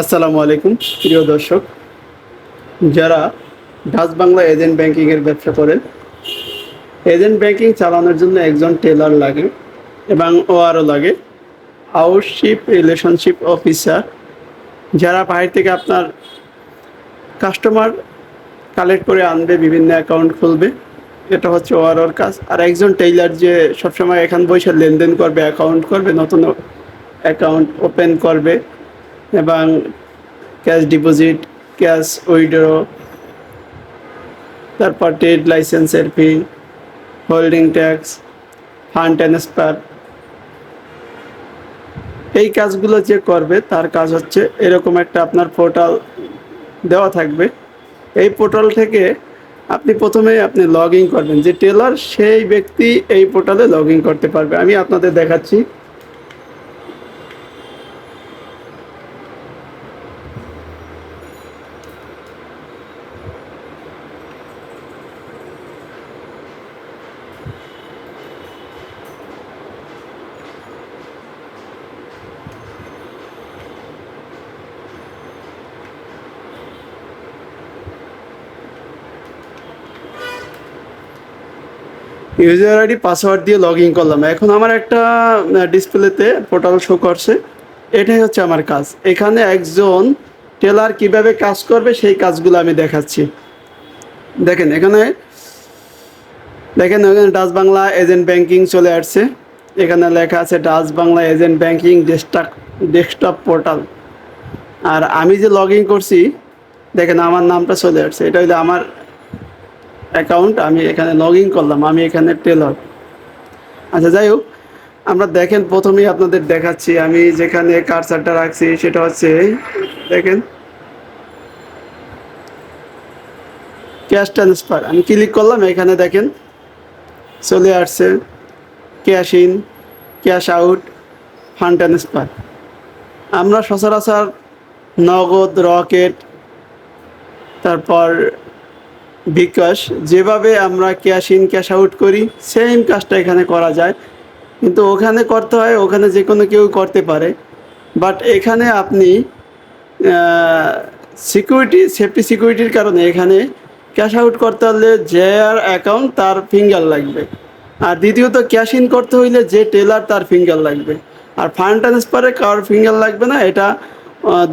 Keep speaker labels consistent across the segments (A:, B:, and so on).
A: আসসালামু আলাইকুম, প্রিয় দর্শক। যারা ডাচ বাংলা এজেন্ট ব্যাংকিংয়ের ব্যবসা করেন, এজেন্ট ব্যাংকিং চালানোর জন্য একজন টেলার লাগে এবং ওআরও লাগে আউটশিপ রিলেশনশিপ অফিসার। যারা বাইরে থেকে আপনার কাস্টমার কালেক্ট করে আনবে, বিভিন্ন অ্যাকাউন্ট খুলবে, এটা হচ্ছে ওআরওর কাজ। আর একজন টেইলার যে সবসময় এখান বসে লেনদেন করবে, অ্যাকাউন্ট করবে, নতুন অ্যাকাউন্ট ওপেন করবে এবং ক্যাশ ডিপোজিট, ক্যাশ উইড্রো, তারপর ট্রেড লাইসেন্সের fee, holding tax, fund transfer. এই কাজগুলো যে করবে, তার কাজ হচ্ছে এরকম একটা আপনার পোর্টাল দেওয়া থাকবে। এই পোর্টাল থেকে আপনি প্রথমে আপনি লগ করবেন যে টেলার সেই ব্যক্তি এই পোর্টালে লগ করতে পারবে। আমি আপনাদের দেখাচ্ছি। ইউজার আইডি পাসওয়ার্ড দিয়ে লগ ইন করলাম। এখন আমার একটা ডিসপ্লেতে পোর্টাল শো করছে। এটাই হচ্ছে আমার কাজ। এখানে একজন টেলার কীভাবে কাজ করবে, সেই কাজগুলো আমি দেখাচ্ছি। দেখেন, এখানে দেখেন, এখানে ডাচ বাংলা এজেন্ট ব্যাংকিং চলে আসছে। এখানে লেখা আছে Dutch Bangla agent banking desktop desktop portal আর আমি যে লগ ইন করছি, দেখেন, আমার নামটা চলে আসছে। এটা হলো আমার অ্যাকাউন্ট আমি এখানে লগ ইন করলাম, আমি এখানে টেলর আচ্ছা যাই হোক, আমরা দেখেন, প্রথমেই আপনাদের দেখাচ্ছি, আমি যেখানে কারসারটা রাখছি, সেটা হচ্ছে, দেখেন। ক্যাশ ট্রান্সফার আমি ক্লিক করলাম, এখানে দেখেন, চলে আসছে cash in cash out fund transfer আমরা সচরাচর নগদ, রকেট, তারপর বিকাশ, যেভাবে আমরা ক্যাশ ইন ক্যাশ আউট করি সেম কাজটা এখানে করা যায়। কিন্তু ওখানে করতে হয়, ওখানে যে কোনো কেউ করতে পারে। বাট এখানে আপনি সিকিউরিটি সেফটি সিকিউরিটির কারণে এখানে ক্যাশ আউট করতে হলে যে আর অ্যাকাউন্ট তার ফিঙ্গার লাগবে। আর দ্বিতীয়ত ক্যাশ ইন করতে হইলে যে টেলার তার ফিঙ্গার লাগবে। আর ফান্ড ট্রান্সফারে কারোর ফিঙ্গার লাগবে না, এটা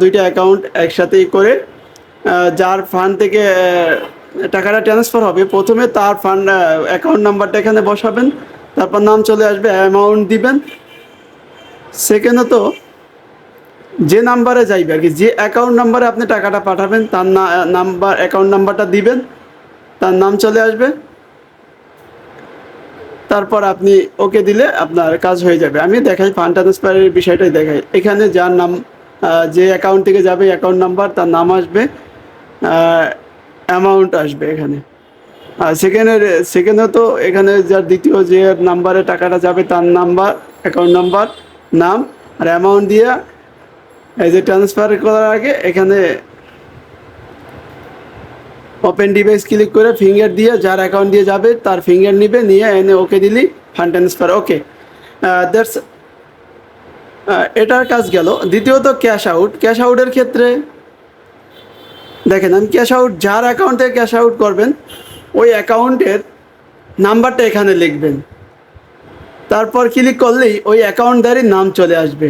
A: দুইটা অ্যাকাউন্ট একসাথেই করে যার ফান্ড থেকে টাকাটা ট্রান্সফার হবে। প্রথমে তার ফান্ড অ্যাকাউন্ট নাম্বারটা এখানে বসাবেন, তারপর নাম চলে আসবে অ্যামাউন্ট দিবেন। সেকেন্ডত যে নাম্বারে যাইবে আর কি, যে অ্যাকাউন্ট নাম্বারে আপনি টাকাটা পাঠাবেন, তার নাম্বার অ্যাকাউন্ট নাম্বারটা দিবেন, তার নাম চলে আসবে। তারপর আপনি ওকে দিলে আপনার কাজ হয়ে যাবে। আমি দেখাই ফান্ড ট্রান্সফারের বিষয়টাই দেখাই। এখানে যার নাম যে অ্যাকাউন্ট থেকে যাবে অ্যাকাউন্ট নাম্বার তার নাম আসবে। অ্যামাউন্ট আসবে এখানে। আর সেকেন্ডের সেকেন্ডে তো এখানে যার দ্বিতীয় যে নাম্বারে টাকাটা যাবে তার নাম্বার অ্যাকাউন্ট নাম্বার নাম আর অ্যামাউন্ট দিয়ে এই যে ট্রান্সফার করার আগে এখানে ওপেন ডিভাইস ক্লিক করে ফিঙ্গার দিয়ে যার অ্যাকাউন্ট দিয়ে যাবে তার ফিঙ্গার নিবে, নিয়ে এনে ওকে দিলি ফান্ড ট্রান্সফার ওকে দ্যাটস এটার কাজ গেল। দ্বিতীয়ত ক্যাশ আউট ক্যাশ আউটের ক্ষেত্রে দেখেন, আমি ক্যাশ আউট যার অ্যাকাউন্ট থেকে ক্যাশ আউট করবেন, ওই অ্যাকাউন্টের নাম্বারটা এখানে লিখবেন। তারপর ক্লিক করলেই ওই অ্যাকাউন্টদারির নাম চলে আসবে।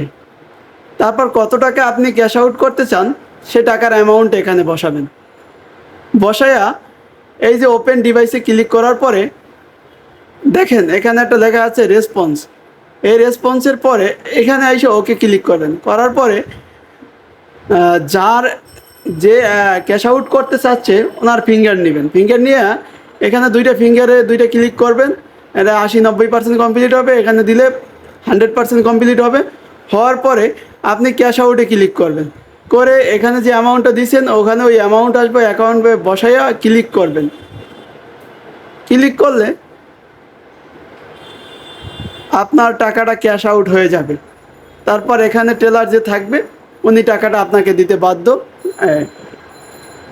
A: তারপর কত টাকা আপনি ক্যাশ আউট করতে চান, সে টাকার অ্যামাউন্ট এখানে বসাবেন। বসায়া এই যে ওপেন ডিভাইসে ক্লিক করার পরে, দেখেন, এখানে একটা লেখা আছে রেসপন্স এই রেসপন্সের পরে এখানে এসে ওকে ক্লিক করবেন। করার পরে যার যে ক্যাশ আউট করতে চাচ্ছে, ওনার ফিঙ্গার নেবেন। ফিঙ্গার নিয়ে এখানে দুইটা ফিঙ্গারে দুইটা ক্লিক করবেন। এটা আশি নব্বই পার্সেন্ট কমপ্লিট হবে, এখানে দিলে হান্ড্রেড পার্সেন্ট কমপ্লিট হবে। হওয়ার পরে আপনি ক্যাশ আউটে ক্লিক করবেন। করে এখানে যে অ্যামাউন্টটা দিয়েছেন ওখানে ওই অ্যামাউন্ট আসবে অ্যাকাউন্টে বসাইয়া ক্লিক করবেন। ক্লিক করলে আপনার টাকাটা ক্যাশ আউট হয়ে যাবে। তারপর এখানে টেলার যে থাকবে, উনি টাকাটা আপনাকে দিতে বাধ্য।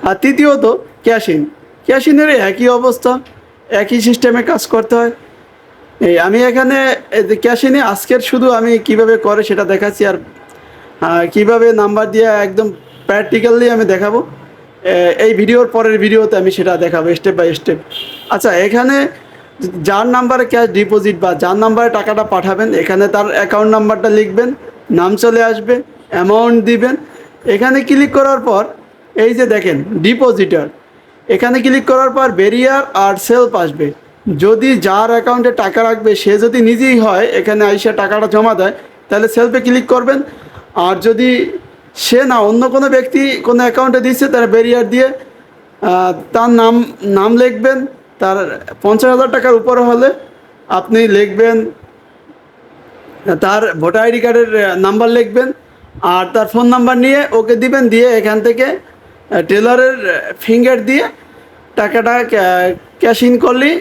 A: আর তৃতীয়ত ক্যাশ ইন ক্যাশ ইনের একই অবস্থা, একই সিস্টেমে কাজ করতে হয়। এই আমি এখানে ক্যাশিনে আজকের শুধু আমি কীভাবে করে সেটা দেখাচ্ছি আর কীভাবে নাম্বার দিয়ে একদম প্র্যাকটিক্যালি আমি দেখাবো। এই ভিডিওর পরের ভিডিওতে আমি সেটা দেখাবো স্টেপ বাই স্টেপ আচ্ছা এখানে যার নাম্বারে ক্যাশ ডিপোজিট বা যার নাম্বারে টাকাটা পাঠাবেন, এখানে তার অ্যাকাউন্ট নাম্বারটা লিখবেন, নাম চলে আসবে অ্যামাউন্ট দিবেন এখানে ক্লিক করার পর, এই যে দেখেন ডিপোজিটার এখানে ক্লিক করার পর বেরিয়ার আর সেলফ আসবে। যদি যার অ্যাকাউন্টে টাকা রাখবে, সে যদি নিজেই হয়, এখানে আইসা টাকাটা জমা দেয়, তাহলে সেলফে ক্লিক করবেন। আর যদি সে না, অন্য কোনো ব্যক্তি কোনো অ্যাকাউন্টে দিচ্ছে, তার বেরিয়ার দিয়ে তার নাম নাম লিখবেন। তার পঞ্চাশ হাজার টাকার উপরে হলে আপনি লিখবেন, তার ভোটার আইডি কার্ডের নাম্বার লিখবেন। আর তার ফোন নাম্বার নিয়ে ওকে দিবেন, দিয়ে এখান থেকে টেলারের ফিঙ্গার দিয়ে টাকাটা ক্যাশ ইন করলেই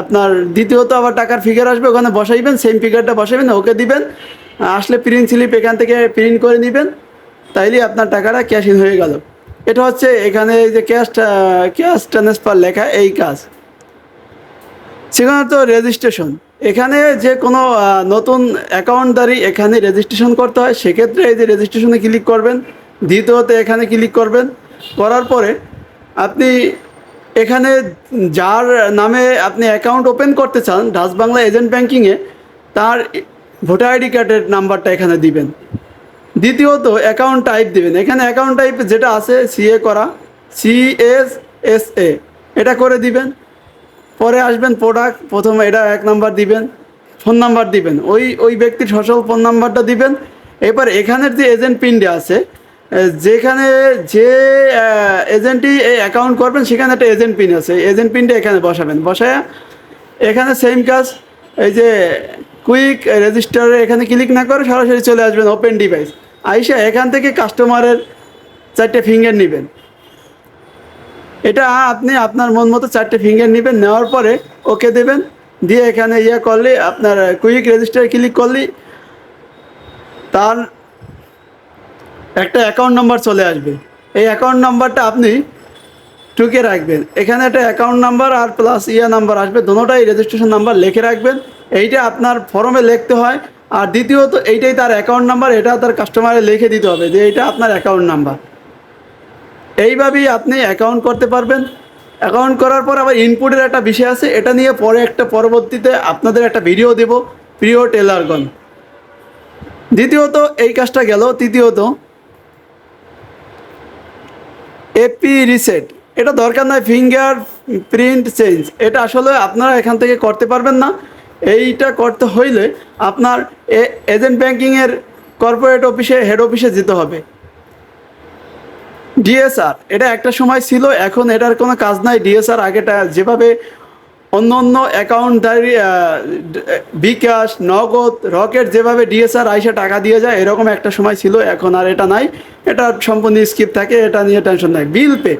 A: আপনার দ্বিতীয়ত আবার টাকার ফিগার আসবে, ওখানে বসাইবেন সেম ফিগারটা বসাইবেন, ওকে দিবেন, আসলে প্রিন্ট স্লিপ এখান থেকে প্রিন্ট করে নেবেন, তাইলে আপনার টাকাটা ক্যাশ ইন হয়ে গেল। এটা হচ্ছে এখানে এই যে ক্যাশ ক্যাশ ট্রান্সফার লেখা, এই কাজ। সেখানে তো রেজিস্ট্রেশন এখানে যে কোনো নতুন অ্যাকাউন্টদারি এখানে রেজিস্ট্রেশন করতে হয়, সেক্ষেত্রে এই যে রেজিস্ট্রেশনে ক্লিক করবেন, দ্বিতীয়ত এখানে ক্লিক করবেন, করার পরে আপনি এখানে যার নামে আপনি অ্যাকাউন্ট ওপেন করতে চান, ডাচ বাংলা এজেন্ট ব্যাঙ্কিংয়ে তার ভোটার আইডি কার্ডের নাম্বারটা এখানে দিবেন। দ্বিতীয়ত অ্যাকাউন্ট টাইপ দিবেন। এখানে অ্যাকাউন্ট টাইপ যেটা আছে সিএ করা সিএস এস এ এটা করে দিবেন। পরে আসবেন প্রোডাক্ট প্রথমে এটা এক নাম্বার দিবেন ফোন নাম্বার দিবেন। ওই ওই ব্যক্তির সচল ফোন নাম্বারটা দিবেন। এবার এখানের যে এজেন্ট পিনটা আছে যেখানে যে এজেন্টই এই অ্যাকাউন্ট করবেন, সেখানে একটা এজেন্ট পিন আছে। এজেন্ট পিনটা এখানে বসাবেন। বসায় এখানে সেম কাজ, এই যে কুইক রেজিস্টারে এখানে ক্লিক না করে সরাসরি চলে আসবেন ওপেন ডিভাইস আইসা এখান থেকে কাস্টমারের চারটে ফিঙ্গার নেবেন। এটা আপনি আপনার মন মতো চারটে ফিঙ্গার নেবেন, নেওয়ার পরে ওকে দেবেন। দিয়ে এখানে ইয়ে করলে, আপনার কুইক রেজিস্টার ক্লিক করলে তার একটা অ্যাকাউন্ট নাম্বার চলে আসবে। এই অ্যাকাউন্ট নাম্বারটা আপনি টুকে রাখবেন। এখানে একটা অ্যাকাউন্ট নাম্বার আর প্লাস ইয়া নাম্বার আসবে, দুটোটাই রেজিস্ট্রেশন নাম্বার লিখে রাখবেন। এইটা আপনার ফর্মে লিখতে হয়। আর দ্বিতীয়ত, এইটাই তার অ্যাকাউন্ট নাম্বার এটা তার কাস্টমারে লিখে দিতে হবে যে এইটা আপনার অ্যাকাউন্ট নাম্বার এইভাবেই আপনি অ্যাকাউন্ট করতে পারবেন। অ্যাকাউন্ট করার পর আবার ইনপুটের একটা বিষয় আছে, এটা নিয়ে পরে একটা পরবর্তীতে আপনাদের একটা ভিডিও দেব, প্রিয় টেলারগণ দ্বিতীয়ত, এই কাজটা গেল, তৃতীয়ত এপি রিসেট এটা দরকার নয় ফিঙ্গার প্রিন্ট চেঞ্জ এটা আসলে আপনারা এখান থেকে করতে পারবেন না। এইটা করতে হইলে আপনার এজেন্ট ব্যাংকিংয়ের কর্পোরেট অফিসে হেড অফিসে যেতে হবে। ডিএসআর, এটা একটা সময় ছিল, এখন এটার কোনো কাজ নাই। ডিএসআর আগেটা যেভাবে অন্য অন্য অ্যাকাউন্টদারি বিকাশ, নগদ, রকেট যেভাবে ডিএসআর আইসে টাকা দিয়ে যায়, এরকম একটা সময় ছিল, এখন আর এটা নাই। এটা সম্পূর্ণ স্কিপ থাকে, এটা নিয়ে টেনশন নাই। বিল পে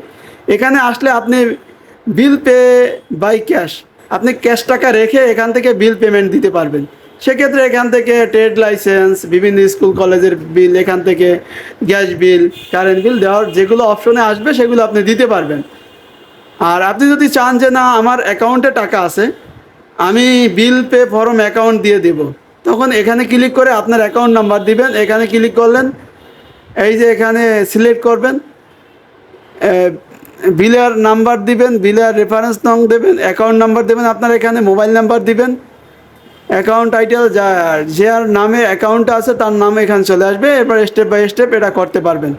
A: এখানে আসলে আপনি বিল পে বাই ক্যাশ আপনি ক্যাশ টাকা রেখে এখান থেকে বিল পেমেন্ট দিতে পারবেন। সেক্ষেত্রে এখান থেকে ট্রেড লাইসেন্স বিভিন্ন স্কুল কলেজের বিল এখান থেকে গ্যাস বিল কারেন্ট বিল দেওয়ার যেগুলো অপশনে আসবে, সেগুলো আপনি দিতে পারবেন। আর আপনি যদি চান যে না, আমার অ্যাকাউন্টে টাকা আছে, আমি বিল পে ফর্ম অ্যাকাউন্ট দিয়ে দেব, তখন এখানে ক্লিক করে আপনার অ্যাকাউন্ট নাম্বার দিবেন। এখানে ক্লিক করলেন, এই যে এখানে সিলেক্ট করবেন বিলের নাম্বার দিবেন বিলের রেফারেন্স নং দেবেন অ্যাকাউন্ট নাম্বার দেবেন, আপনার এখানে মোবাইল নাম্বার দিবেন। অ্যাকাউন্ট টাইটেল যা, যার নামে অ্যাকাউন্টটা আছে, তার নাম এখানে চলে আসবে। এবার স্টেপ বাই স্টেপ এটা করতে পারবেন।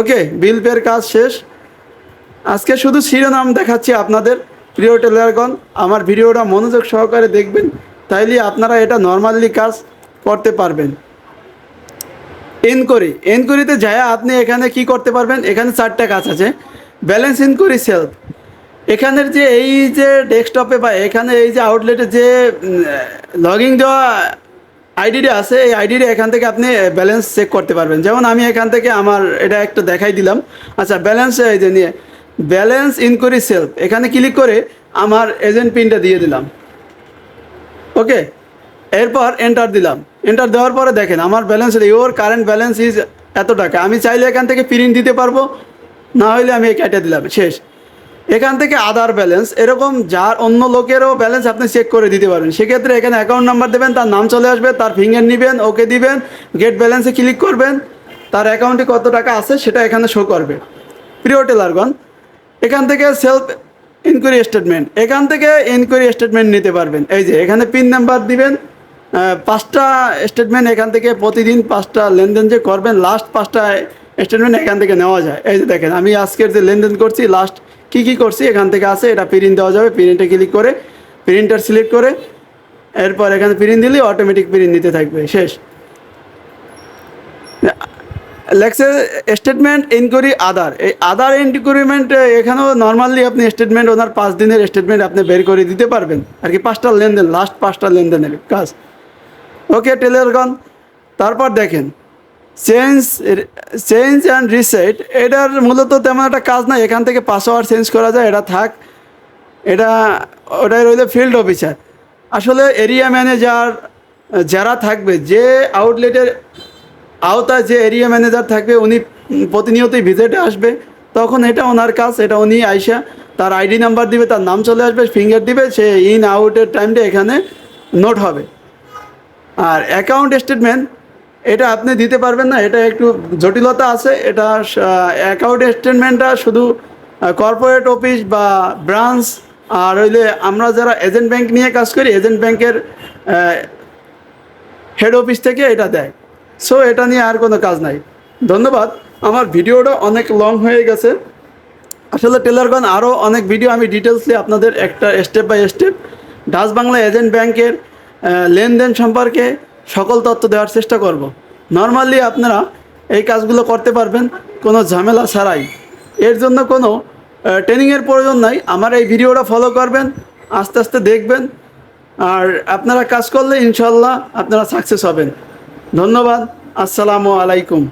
A: ওকে বিল পের কাজ শেষ। আজকে শুধু শিরোনাম দেখাচ্ছি আপনাদের। প্রিয় টেলারগণ আমার ভিডিওটা মনোযোগ সহকারে দেখবেন। তাইলে আপনারা এটা নর্মালি কাজ করতে পারবেন। এনকোয়ারি এনকোয়ারিতে যায় আপনি এখানে কি করতে পারবেন? এখানে চারটা কাজ আছে। ব্যালেন্স ইনকোয়ারি সেলফ এখানের যে এই যে ডেস্কটপে বা এখানে এই যে আউটলেটে যে লগিং দেওয়া আইডিটা আছে, এই আইডিটা এখান থেকে আপনি ব্যালেন্স চেক করতে পারবেন। যেমন আমি এখান থেকে আমার এটা একটা দেখাই দিলাম। আচ্ছা ব্যালেন্স এই যে নিয়ে ব্যালেন্স ইনকোয়ারি সেলফ এখানে ক্লিক করে আমার এজেন্ট পিনটা দিয়ে দিলাম। ওকে, এরপর এন্টার দিলাম। এন্টার দেওয়ার পরে দেখেন, আমার balance your current balance is এত টাকা। আমি চাইলে এখান থেকে প্রিন্ট দিতে পারব, না হলে আমি কেটে দিলাম, শেষ। এখান থেকে আধার ব্যালেন্স এরকম যার অন্য লোকেরও ব্যালেন্স আপনি চেক করে দিতে পারবেন সেক্ষেত্রে এখানে অ্যাকাউন্ট নাম্বার দেবেন, তার নাম চলে আসবে, তার ফিঙ্গার নেবেন ওকে দিবেন গেট ব্যালেন্সে ক্লিক করবেন, তার অ্যাকাউন্টে কত টাকা আছে সেটা এখানে শো করবে। প্রিয় টেলারগণ এখান থেকে সেলফ ইনকোয়ারি স্টেটমেন্ট এখান থেকে ইনকোয়ারি স্টেটমেন্ট নিতে পারবেন। এই যে, এখানে পিন নাম্বার দিবেন পাঁচটা স্টেটমেন্ট এখান থেকে প্রতিদিন পাঁচটা লেনদেন যে করবেন লাস্ট পাঁচটা স্টেটমেন্ট এখান থেকে নেওয়া যায়। এই যে দেখেন, আমি আজকের যে লেনদেন করছি লাস্ট কি কি করছি? এখান থেকে আছে, এটা প্রিন্ট দেওয়া যাবে প্রিন্টে ক্লিক করে প্রিন্টার সিলেক্ট করে, এরপর এখানে প্রিন্ট দিলে অটোমেটিক প্রিন্ট নিতে থাকবে, শেষ। লেখছে স্টেটমেন্ট ইনকোয়ারি আদার এই আদার ইনকোয়ারিমেন্ট এখানেও নর্মালি আপনি স্টেটমেন্ট ওনার পাঁচ দিনের স্টেটমেন্ট আপনি বের করে দিতে পারবেন। আর কি পাঁচটা লেনদেন লাস্ট পাঁচটা লেনদেনের কাজ। ওকে টেলারগন তারপর দেখেন চেঞ্জ চেঞ্জ অ্যান্ড রিসেট এটার মূলত তেমন একটা কাজ নাই। এখান থেকে পাসওয়ার্ড চেঞ্জ করা যায়, এটা থাক। এটা, ওটাই রইল ফিল্ড অফিসার আসলে এরিয়া ম্যানেজার যারা থাকবে, যে আউটলেটের আওতায় যে এরিয়া ম্যানেজার থাকবে, উনি প্রতিনিয়তই ভিজিটে আসবে। তখন এটা ওনার কাজ, এটা উনি আইসা তার আইডি নাম্বার দিবে, তার নাম চলে আসবে ফিঙ্গার দিবে, সে ইন আউটের টাইমটা এখানে নোট হবে। আর অ্যাকাউন্ট স্টেটমেন্ট এটা আপনি দিতে পারবেন না, এটা একটু জটিলতা আছে, এটা অ্যাকাউন্ট স্টেটমেন্টটা শুধু কর্পোরেট অফিস বা ব্রাঞ্চ আর হইলে আমরা যারা এজেন্ট ব্যাংক নিয়ে কাজ করি এজেন্ট ব্যাংকের হেড অফিস থেকে এটা দেয়। সো এটা নিয়ে আর কোনো কাজ নাই। ধন্যবাদ। আমার ভিডিওটা অনেক লং হয়ে গেছে। আসলে টেলারগণ আরও অনেক ভিডিও আমি ডিটেলসলি আপনাদের একটা step by step Dutch Bangla agent ব্যাংকের লেনদেন সম্পর্কে সকল তথ্য দেওয়ার চেষ্টা করব। নর্মালি আপনারা এই কাজগুলো করতে পারবেন, কোনো ঝামেলা ছাড়াই। এর জন্য কোনো ট্রেনিংয়ের প্রয়োজন নাই। আমার এই ভিডিওটা ফলো করবেন, আস্তে আস্তে দেখবেন। আর আপনারা কাজ করলে ইনশাল্লাহ আপনারা সাকসেস হবেন। ধন্যবাদ, আসসালামু আলাইকুম।